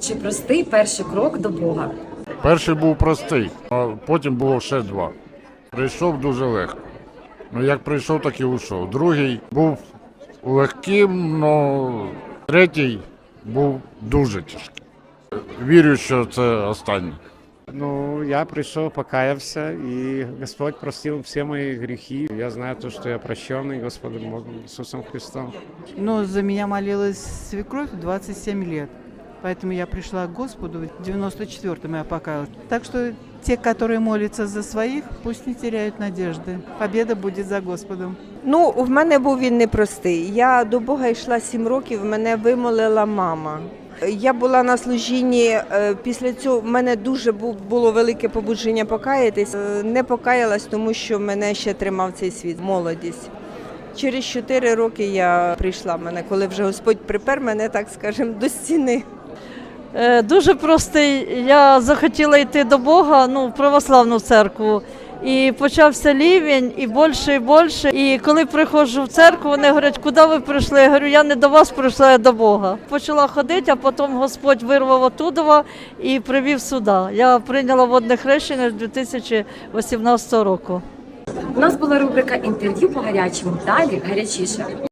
Чи простий перший крок до Бога? Перший був простий, а потім було ще два. Прийшов дуже легко. Ну як прийшов, так і ушов. Другий був легким, але третій був дуже тяжкий. Вірю, що це останній. Ну, я пришел, покаялся, и Господь простил все мои грехи. Я знаю то, что я прощенный Господом Иисусом Христом. Но за меня молилась свекровь 27 лет. Поэтому я пришла к Господу, в 94-м я покаялась. Так что те, которые молятся за своих, пусть не теряют надежды. Победа будет за Господом. Ну, в мене був він непростий. Я до Бога йшла сім років, мене вимолила мама. Я була на служінні. е, Після цього в мене дуже був- було велике побудження покаятись. Е, Не покаялась, тому що мене ще тримав цей світ, молодість. Через чотири роки я прийшла мене, коли вже Господь припер мене, так скажемо, до стіни. Е, Дуже простий. Я захотіла йти до Бога, ну, в православну церкву. І почався лівень, і більше, і більше. І коли приходжу в церкву, вони говорять, куди ви прийшли? Я говорю, я не до вас прийшла, я до Бога. Почала ходити, а потім Господь вирвав оттуда і привів сюди. Я прийняла водне хрещення з 2018 року. У нас була рубрика інтерв'ю по гарячому. Далі гарячіше.